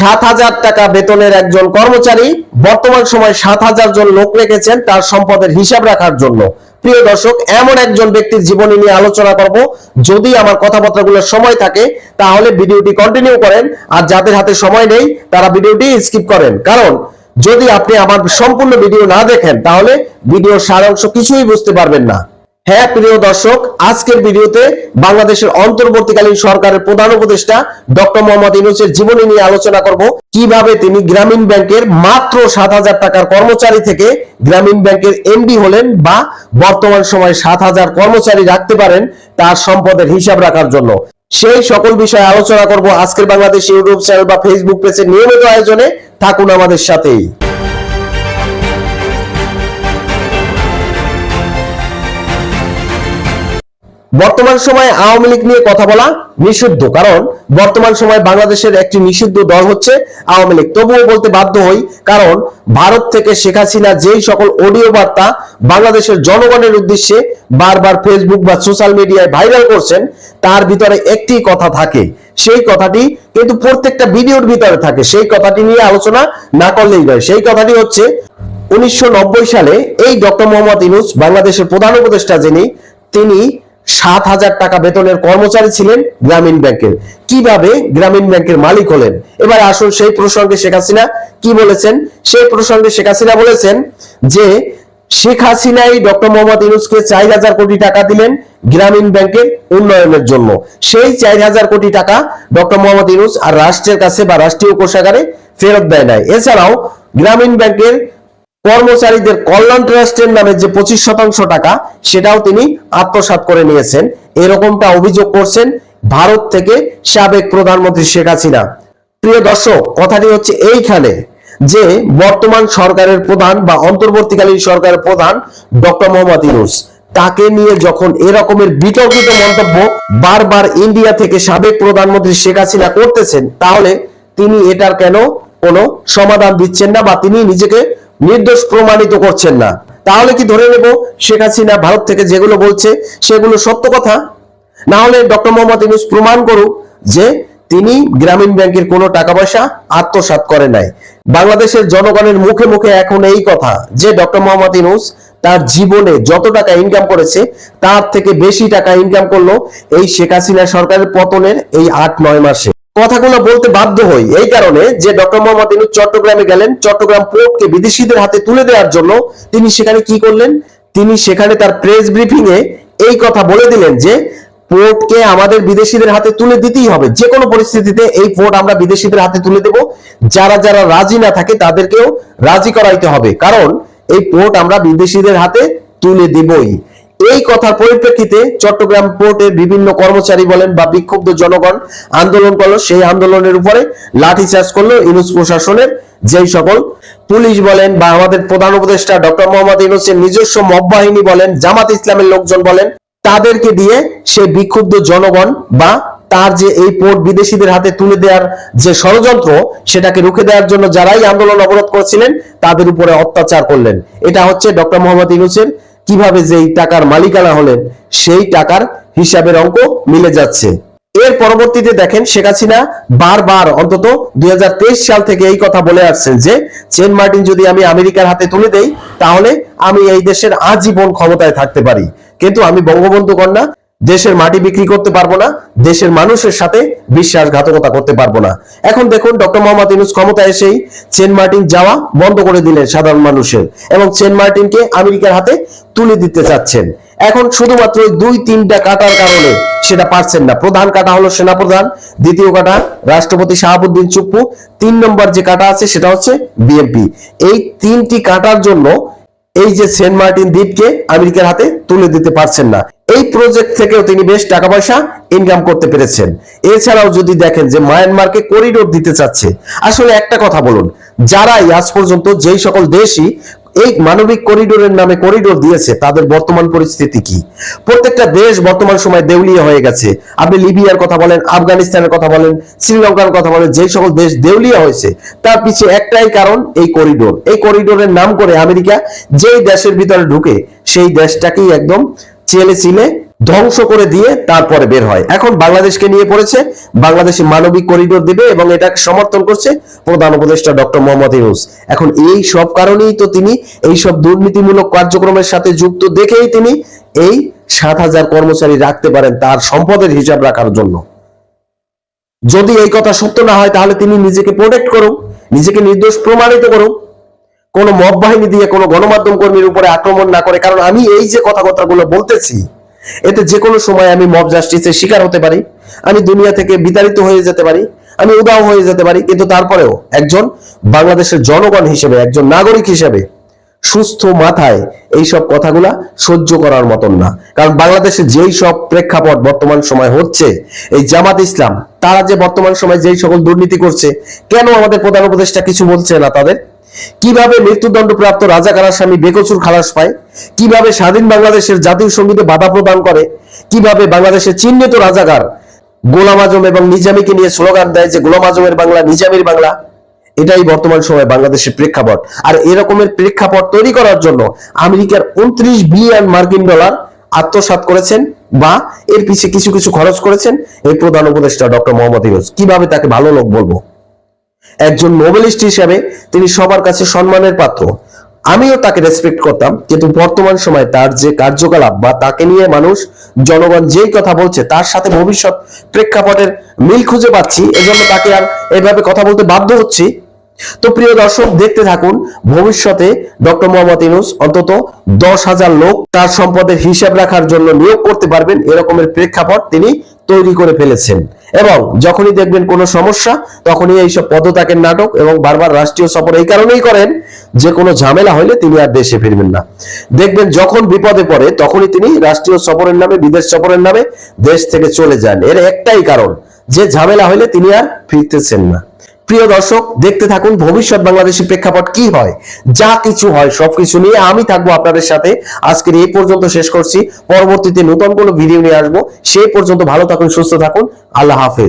সাত হাজার টাকা বেতনের একজন কর্মচারী। বর্তমান সময় সাত হাজার জন লোক রেখেছেন তার সম্পদের হিসাব রাখার জন্য। প্রিয় দর্শক, এমন একজন ব্যক্তির জীবনী নিয়ে আলোচনা করব। যদি আমার কথাবার্তাগুলোর সময় থাকে, তাহলে ভিডিওটি কন্টিনিউ করেন। আর যাদের হাতে সময় নেই, তারা ভিডিওটি স্কিপ করেন। কারণ, যদি আপনি আমার সম্পূর্ণ ভিডিও না দেখেন, তাহলে ভিডিওর সারাংশ কিছুই বুঝতে পারবেন না। হ্যাঁ প্রিয় দর্শক, আজকের ভিডিওতে বাংলাদেশের অন্তর্বর্তীকালীন সরকারের প্রধান উপদেষ্টা ডক্টর মোহাম্মদ ইউনুসের জীবনী নিয়ে আলোচনা করব। কীভাবে তিনি গ্রামীণ ব্যাংকের মাত্র সাত হাজার টাকার কর্মচারী থেকে গ্রামীণ ব্যাংকের এমডি হলেন বা বর্তমান সময় সাত হাজার কর্মচারী রাখতে পারেন তার সম্পদের হিসাব রাখার জন্য। সেই সকল বিষয়ে আলোচনা করব আজকের বাংলাদেশ ইউটিউব চ্যানেল বা ফেসবুক পেজের নিয়মিত আয়োজনে। থাকুন আমাদের সাথেই। বর্তমান সময়ে আওয়ামী লীগ নিয়ে কথা বলা নিষিদ্ধ, কারণ বর্তমান সময়ে বাংলাদেশের একটি নিষিদ্ধ দল হচ্ছে আওয়ামী লীগ। তবুও বলতে বাধ্য হই, কারণ ভারত থেকে শেখ হাসিনা যেই সকল অডিও বার্তা বাংলাদেশের জনগণের উদ্দেশ্যে বারবার ফেসবুক বা সোশ্যাল মিডিয়ায় ভাইরাল করছেন, তার ভিতরে একটি কথা থাকে। সেই কথাটি কিন্তু প্রত্যেকটা ভিডিওর ভিতরে থাকে। সেই কথাটি নিয়ে আলোচনা না করলেই নয়। সেই কথাটি হচ্ছে, উনিশশো নব্বই সালে এই ডক্টর মোহাম্মদ ইউনুস, বাংলাদেশের প্রধান উপদেষ্টা যিনি, তিনি সাত হাজার টাকা বেতনের কর্মচারী ছিলেন গ্রামীণ ব্যাংকের। কীভাবে গ্রামীণ ব্যাংকের মালিক হলেন? এবার আসুন সেই প্রসঙ্গে শেখ হাসিনা কি বলেছেন? সেই প্রসঙ্গে শেখ হাসিনা বলেছেন যে, শেখ হাসিনাই ডক্টর মোহাম্মদ ইউনুসকে চার হাজার কোটি টাকা দিলেন গ্রামীণ ব্যাংকের উন্নয়নের জন্য। সেই চার হাজার কোটি টাকা ডক্টর মোহাম্মদ ইউনুস আর রাষ্ট্রের কাছে বা রাষ্ট্রীয় কোষাগারে ফেরত দেয় নাই। এছাড়াও গ্রামীণ ব্যাংকের কর্মচারীদের কল্যাণ ট্রাস্টের নামে যে পঁচিশ শতাংশ টাকা, সেটাও তিনি আত্মসাৎ করে নিয়েছেন। এরকমটা অভিযোগ করছেন ভারত থেকে সাবেক প্রধানমন্ত্রী শেখ হাসিনা। প্রিয় দর্শক, কথাটি হচ্ছে এইখানে যে বর্তমান সরকারের প্রধান বা অন্তর্বর্তীকালীন সরকারের প্রধান ডক্টর মোহাম্মদ ইউনুস, তাকে নিয়ে যখন এরকমের বিতর্কিত মন্তব্য বারবার ইন্ডিয়া থেকে সাবেক প্রধানমন্ত্রী শেখ হাসিনা করতেছেন, তাহলে তিনি এটার কেন কোনো সমাধান দিচ্ছেন না বা তিনি নিজেকে নির্দোষ প্রমাণিত করছেন না। তাহলে কি ধরে নেব শেখ হাসিনা ভারত থেকে যেগুলো বলছে সেগুলো সত্য কথা? না হলে ডক্টর মোহাম্মদ ইউনুস প্রমাণ করুক যে তিনি গ্রামীণ ব্যাংকের কোনো টাকা পয়সা আত্মসাৎ করে নাই। বাংলাদেশের জনগণের মুখে মুখে এখন এই কথা যে ডক্টর মোহাম্মদ ইউনুস তার জীবনে যত টাকা ইনকাম করেছে, তার থেকে বেশি টাকা ইনকাম করল এই শেখ হাসিনা সরকারের পতনের এই আট নয় মাসে। কথাগুলো বলতে বাধ্য হই। এই কারণে যে ডক্টর মোহাম্মদ ইউনুস চট্টগ্রামে গেলেন, চট্টগ্রাম পোর্টকে বিদেশিদের হাতে তুলে দেওয়ার জন্য তিনি সেখানে কি করলেন? তিনি সেখানে তার প্রেস ব্রিফিং এ এই কথা বলে দিলেন যে পোর্টকে আমাদের বিদেশিদের হাতে তুলে দিতেই হবে। যে কোনো পরিস্থিতিতে এই পোর্ট আমরা বিদেশিদের হাতে তুলে দেব। যারা যারা রাজি না থাকে তাদেরকেও রাজি করাইতে হবে। কারণ এই পোর্ট আমরা বিদেশিদের হাতে তুলে দেবই। এই কথার পরিপ্রেক্ষিতে চট্টগ্রাম পোর্টের বিভিন্ন কর্মচারী বলেন বা বিক্ষুব্ধ জনগণ আন্দোলন করল, সেই আন্দোলনের উপরে লাঠিচার্জ করল ইউনুস প্রশাসনের যেই সকল পুলিশ বলেন বা আমাদের প্রধান উপদেষ্টা ডক্টর মোহাম্মদ ইউনুসের নিজস্ব মব বাহিনী বলেন, জামাত ইসলামের লোকজন বলেন, তাদেরকে দিয়ে সে বিক্ষুব্ধ জনগণ বা তার যে এই পোর্ট বিদেশিদের হাতে তুলে দেওয়ার যে ষড়যন্ত্র, সেটাকে রুখে দেওয়ার জন্য যারাই আন্দোলন অবরোধ করেছিলেন, তাদের উপরে অত্যাচার করলেন। এটা হচ্ছে ডক্টর মোহাম্মদ ইউনুসের কীভাবে যেই টাকার মালিকানা হলেন, সেই টাকার হিসাবের অঙ্ক মিলে যাচ্ছে। এর পরবর্তীতে দেখেন শেখ হাসিনা বারবার অন্তত দুই হাজার তেইশ সাল থেকে এই কথা বলে আসছেন যে সেন্ট মার্টিন যদি আমি আমেরিকার হাতে তুলে দেই, তাহলে আমি এই দেশের আজীবন ক্ষমতায় থাকতে পারি। কিন্তু আমি বঙ্গবন্ধু কন্যা দেশের মাটি বিক্রি করতে পারব না, দেশের মানুষের সাথে বিশ্বাসঘাতকতা করতে পারব না। এখন দেখুন ডক্টর মোহাম্মদ ইউনুস ক্ষমতা এসেই সেন্ট মার্টিন যাওয়া বন্ধ করে দিলেন সাধারণ মানুষের এবং সেন্ট মার্টিনকে আমেরিকার হাতে তুলে দিতে চাচ্ছেন। এখন শুধুমাত্র দুই তিনটা কাটার কারণে সেটা পারছেন না। প্রধান কাটা হলো সেনাপ্রধান, দ্বিতীয় কাটা রাষ্ট্রপতি শাহাবুদ্দিন চুপ্পু, তিন নম্বর যে কাটা আছে সেটা হচ্ছে বিএনপি। এই তিনটি কাটার জন্য এই যে সেন্ট মার্টিন দ্বীপকে আমেরিকার হাতে তুলে দিতে পারছেন না। এই প্রজেক্ট থেকেও তিনি বেশ টাকা পয়সা ইনকাম করতে পেরেছেন। এছাড়াও যদি দেখেন যে মায়ানমারকে করিডোর দিতে চাচ্ছে, আসলে একটা কথা বলুন, যারাই আজ পর্যন্ত যেই সকল দেশই এই মানবিক করিডোরের নামে করিডোর দিয়েছে, তাদের বর্তমান পরিস্থিতি কি? প্রত্যেকটা দেশ বর্তমান সময় দেউলিয়া হয়ে গেছে। আপনি লিবিয়ার কথা বলেন, আফগানিস্তানের কথা বলেন, শ্রীলঙ্কার কথা বলেন, যে সকল দেশ দেউলিয়া হয়েছে, তার পিছিয়ে একটাই কারণ, এই করিডোর। এই করিডোরের নাম করে আমেরিকা যেই দেশের ভিতরে ঢুকে, সেই দেশটাকেই একদম চেলে চিলে ধ্বংস করে দিয়ে তারপরে বের হয়। এখন বাংলাদেশকে নিয়ে পড়েছে, বাংলাদেশে মানবিক করিডোর দেবে এবং এটাকে সমর্থন করছে প্রধান উপদেষ্টা ডক্টর মোহাম্মদ ইউনুস। এখন এই সব কারণেই তো তিনি এই সব দুর্নীতিমূলক কার্যক্রমের সাথে যুক্ত দেখেই তিনি এই সাত হাজার কর্মচারী রাখতে পারেন তার সম্পদের হিসাব রাখার জন্য। যদি এই কথা সত্য না হয়, তাহলে তিনি নিজেকে প্রোটেক্ট করুন, নিজেকে নির্দোষ প্রমাণিত করুন। কোন মব বাহিনী দিয়ে কোনো গণমাধ্যম কর্মীর উপরে আক্রমণ না করে, কারণ আমি এই যে কথাবার্তাগুলো বলতেছি এতে যে কোনো সময় আমি মব জাস্টিসের শিকার হতে পারি, আমি দুনিয়া থেকে বিতাড়িত হয়ে যেতে পারি, আমি উদাও হয়ে যেতে পারি, কিন্তু তারপরেও একজন বাংলাদেশের জনগণ হিসেবে, একজন নাগরিক হিসেবে সুস্থ মাথায় এই সব কথাগুলা সহ্য করার মতন না। কারণ বাংলাদেশে যেই সব প্রেক্ষাপট বর্তমান সময় হচ্ছে, এই জামাত ইসলাম, তারা যে বর্তমান সময় যেই সকল দুর্নীতি করছে, কেন আমাদের প্রধান উপদেষ্টা কিছু বলছে না তাদের? কীভাবে মৃত্যুদণ্ডপ্রাপ্ত রাজাকার আসামি বেকচুর খালাস পায়? কীভাবে স্বাধীন বাংলাদেশের জাতীয় সঙ্গীতে বাধা প্রদান করে? কীভাবে বাংলাদেশের চিহ্নিত রাজাকার গোলাম আজম এবং নিজামীকে নিয়ে স্লোগান দেয় যে গোলাম আজমের বাংলা, নিজামীর বাংলা? এটাই বর্তমান সময় বাংলাদেশের প্রেক্ষাপট। আর এরকমের প্রেক্ষাপট তৈরি করার জন্য আমেরিকার উনত্রিশ বিলিয়ন মার্কিন ডলার আত্মসাৎ করেছেন বা এর পিছে কিছু কিছু খরচ করেছেন এই প্রধান উপদেষ্টা ডক্টর মোহাম্মদ ইউনুস। কীভাবে তাকে ভালো লোক বলব? একজন নোবেলিস্ট হিসাবে তিনি সবার কাছে সম্মানের পাত্র। আমিও তাকে রেসপেক্ট করতাম, কিন্তু বর্তমান সময় তার যে কার্যকলাপ বা তাকে নিয়ে মানুষ, জনগণ যেই কথা বলছে, তার সাথে ভবিষ্যৎ প্রেক্ষাপটের মিল খুঁজে পাচ্ছি, এজন্য তাকে আর এভাবে কথা বলতে বাধ্য হচ্ছি। তো প্রিয় দর্শক, দেখতে থাকুন, ভবিষ্যতে ডক্টর মোহাম্মদ ইউনুস অন্তত দশ হাজার লোক তার সম্পদের হিসাব রাখার জন্য নিয়োগ করতে পারবেন, এরকমের প্রেক্ষাপট তিনি তৈরি করে ফেলেছেন। এবং যখনই দেখবেন কোনো সমস্যা, তখনই এইসব পদত্যাগের নাটক এবং বারবার রাষ্ট্রীয় সফর এই কারণেই করেন যে কোনো ঝামেলা হইলে তিনি আর দেশে ফিরবেন না। দেখবেন যখন বিপদে পড়ে, তখনই তিনি রাষ্ট্রীয় সফরের নামে, বিদেশ সফরের নামে দেশ থেকে চলে যান। এর একটাই কারণ, যে ঝামেলা হইলে তিনি আর ফিরতেছেন না। প্রিয় দর্শক, দেখতে থাকুন ভবিষ্যৎ বাংলাদেশের প্রেক্ষাপট কি হয়, যা কিছু হয়, সবকিছু নিয়ে আমি থাকব আপনাদের সাথে। আজকের এই পর্যন্ত শেষ করছি, পরবর্তীতে নতুন কোনো ভিডিও নিয়ে আসব। সেই পর্যন্ত ভালো থাকুন, সুস্থ থাকুন। আল্লাহ হাফেজ।